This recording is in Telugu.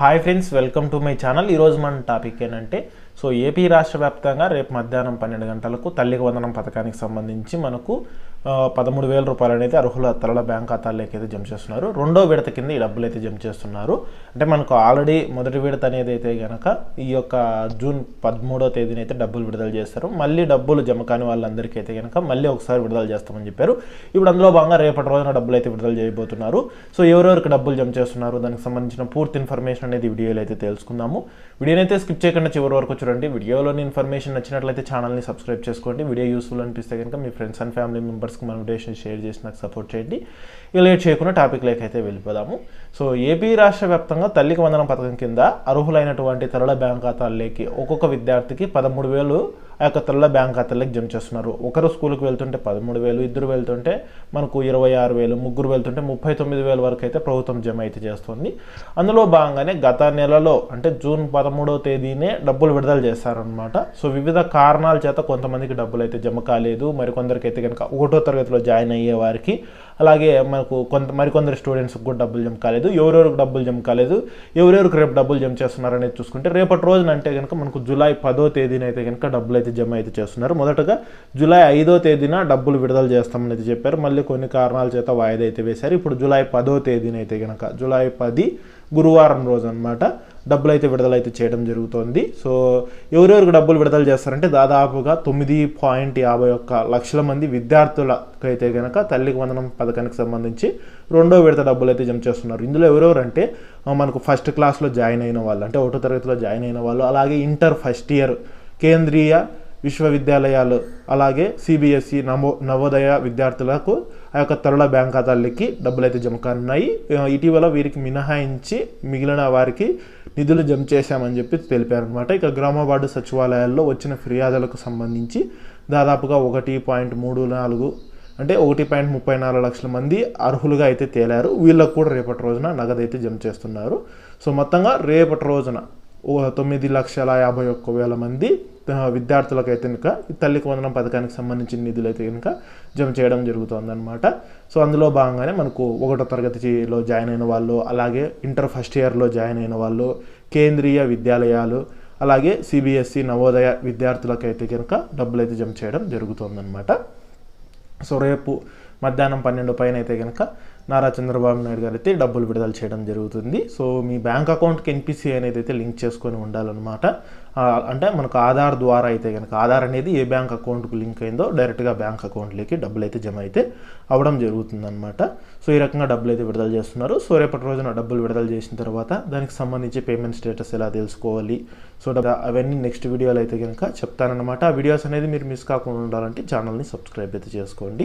Hi friends welcome to my channel ఈరోజు మన టాపిక్ ఏంటంటే సో ఏపీ రాష్ట్ర వ్యాప్తంగా రేపు మధ్యాహ్నం పన్నెండు గంటలకు తల్లికి వందనం పథకానికి సంబంధించి మనకు పదమూడు వేల రూపాయలు అనేది అర్హుల తరల బ్యాంక్ ఖాతాల్లోకి అయితే జమ చేస్తున్నారు. రెండో విడత కింద ఈ డబ్బులు అయితే జమ చేస్తున్నారు. అంటే మనకు ఆల్రెడీ మొదటి విడత అనేది అయితే కనుక ఈ యొక్క జూన్ పదమూడో తేదీన అయితే డబ్బులు విడుదల చేస్తారు. మళ్ళీ డబ్బులు జమ కాని వాళ్ళందరికీ అయితే కనుక మళ్ళీ ఒకసారి విడుదల చేస్తామని చెప్పారు. ఇప్పుడు అందులో భాగంగా రేపటి రోజున డబ్బులు అయితే విడుదల చేయబోతున్నారు. సో ఎవరెవరికి డబ్బులు జమ చేస్తున్నారు దానికి సంబంధించిన పూర్తి ఇన్ఫర్మేషన్ అనేది వీడియోలో అయితే తెలుసుకుందాము. వీడియోని అయితే స్కిప్ చేయకుండా చివరి వరకు చూడండి. వీడియోలోని ఇన్ఫర్మేషన్ నచ్చినట్లయితే ఛానల్ని సబ్స్క్రైబ్ చేసుకోండి. వీడియో యూస్ఫుల్ అనిపిస్తే కనుక మీ ఫ్రెండ్స్ అండ్ ఫ్యామిలీ మెంబర్స్ మెంబర్స్కి మన వీడియోని షేర్ చేసి నాకు సపోర్ట్ చేయండి. ఇక లేట్ చేయకుండా టాపిక్ లేక అయితే వెళ్ళిపోదాము. సో ఏపీ రాష్ట్ర వ్యాప్తంగా తల్లికి వందనం పథకం కింద అర్హులైనటువంటి తరల బ్యాంక్ ఖాతాల్లోకి ఒక్కొక్క విద్యార్థికి పదమూడు వేలు ఆ యొక్క తరల బ్యాంక్ ఖాతాలకు జమ చేస్తున్నారు. ఒకరు స్కూల్కి వెళ్తుంటే పదమూడు వేలు ఇద్దరు వెళ్తుంటే మనకు ఇరవై ఆరు వేలు ముగ్గురు వెళ్తుంటే ముప్పై తొమ్మిది వేల వరకు అయితే ప్రభుత్వం జమ అయితే చేస్తుంది. అందులో భాగంగానే గత నెలలో అంటే జూన్ పదమూడవ తేదీనే డబ్బులు విడుదల చేస్తారనమాట సో వివిధ కారణాల చేత కొంతమందికి డబ్బులు అయితే జమ కాలేదు. మరికొందరికి అయితే కనుక ఒకటో తరగతిలో జాయిన్ అయ్యే వారికి అలాగే మనకు కొంత మరికొందరు స్టూడెంట్స్కి కూడా డబ్బులు జమ కాలేదు ఎవరెవరికి డబ్బులు జమ కాలేదు ఎవరెవరికి రేపు డబ్బులు జమ చేస్తున్నారు అనేది చూసుకుంటే రేపటి రోజున అంటే కనుక మనకు జూలై పదో తేదీన అయితే కనుక డబ్బులు అయితే జమ అయితే చేస్తున్నారు. మొదటగా జూలై ఐదో తేదీన డబ్బులు విడుదల చేస్తామని అయితే చెప్పారు. మళ్ళీ కొన్ని కారణాల చేత వాయిదా అయితే వేశారు. ఇప్పుడు జూలై పదో తేదీన అయితే కనుక జూలై పది గురువారం రోజు అనమాట డబ్బులు అయితే విడుదల అయితే చేయడం జరుగుతోంది. సో ఎవరెవరికి డబ్బులు విడుదల చేస్తారంటే దాదాపుగా తొమ్మిది పాయింట్ యాభై ఒక్క లక్షల మంది విద్యార్థులకు అయితే కనుక తల్లికి వందనం పథకానికి సంబంధించి రెండో విడత డబ్బులు అయితే జమ చేస్తున్నారు. ఇందులో ఎవరెవరంటే మనకు ఫస్ట్ క్లాస్లో జాయిన్ అయిన వాళ్ళు అంటే ఒకటో తరగతిలో జాయిన్ అయిన వాళ్ళు అలాగే ఇంటర్ ఫస్ట్ ఇయర్ కేంద్రీయ విశ్వవిద్యాలయాలు అలాగే సిబిఎస్ఈ నమో నవోదయ విద్యార్థులకు ఆ యొక్క తరల బ్యాంక్ ఖాతాలకి డబ్బులు అయితే జమ కానున్నాయి. ఇటీవల వీరికి మినహాయించి మిగిలిన వారికి నిధులు జమ చేశామని చెప్పి తెలిపారనమాట ఇక గ్రామ వార్డు సచివాలయాల్లో వచ్చిన ఫిర్యాదులకు సంబంధించి దాదాపుగా ఒకటి పాయింట్ మూడు నాలుగు అంటే ఒకటి పాయింట్ ముప్పై నాలుగు లక్షల మంది అర్హులుగా అయితే తేలారు. వీళ్ళకు కూడా రేపటి రోజున నగదు అయితే జమ చేస్తున్నారు. సో మొత్తంగా రేపటి రోజున తొమ్మిది లక్షల యాభై ఒక్క వేల మంది విద్యార్థులకైతే విద్యార్థులకు అయితే కనుక తల్లికి వందనం పథకానికి సంబంధించిన నిధులు అయితే కనుక జమ చేయడం జరుగుతుందన్నమాట. సో అందులో భాగంగానే మనకు ఒకటో తరగతిలో జాయిన్ అయిన వాళ్ళు అలాగే ఇంటర్ ఫస్ట్ ఇయర్లో జాయిన్ అయిన వాళ్ళు కేంద్రీయ విద్యాలయాలు అలాగే సిబిఎస్ఈ నవోదయ విద్యార్థులకైతే కనుక డబ్బులు అయితే జమ చేయడం జరుగుతుందన్నమాట. సో రేపు మధ్యాహ్నం పన్నెండు పైన అయితే కనుక నారా చంద్రబాబు నాయుడు గారు అయితే డబ్బులు విడుదల చేయడం జరుగుతుంది. సో మీ బ్యాంక్ అకౌంట్కి ఎన్పిసి అనేది అయితే లింక్ చేసుకొని ఉండాలన్నమాట. అంటే మనకు ఆధార్ ద్వారా అయితే కనుక ఆధార్ అనేది ఏ బ్యాంక్ అకౌంట్కి లింక్ అయిందో డైరెక్ట్గా బ్యాంక్ అకౌంట్లోకి డబ్బులు అయితే జమ అయితే అవ్వడం జరుగుతుందన్నమాట. సో ఈ రకంగా డబ్బులు అయితే విడుదల చేస్తున్నారు. సో రేపటి రోజున డబ్బులు విడుదల చేసిన తర్వాత దానికి సంబంధించి పేమెంట్ స్టేటస్ ఎలా తెలుసుకోవాలి? సో అవన్నీ నెక్స్ట్ వీడియోలో అయితే కనుక చెప్తానన్నమాట. ఆ వీడియోస్ అనేది మీరు మిస్ కాకుండా ఉండాలంటే ఛానల్ని సబ్స్క్రైబ్ అయితే చేసుకోండి.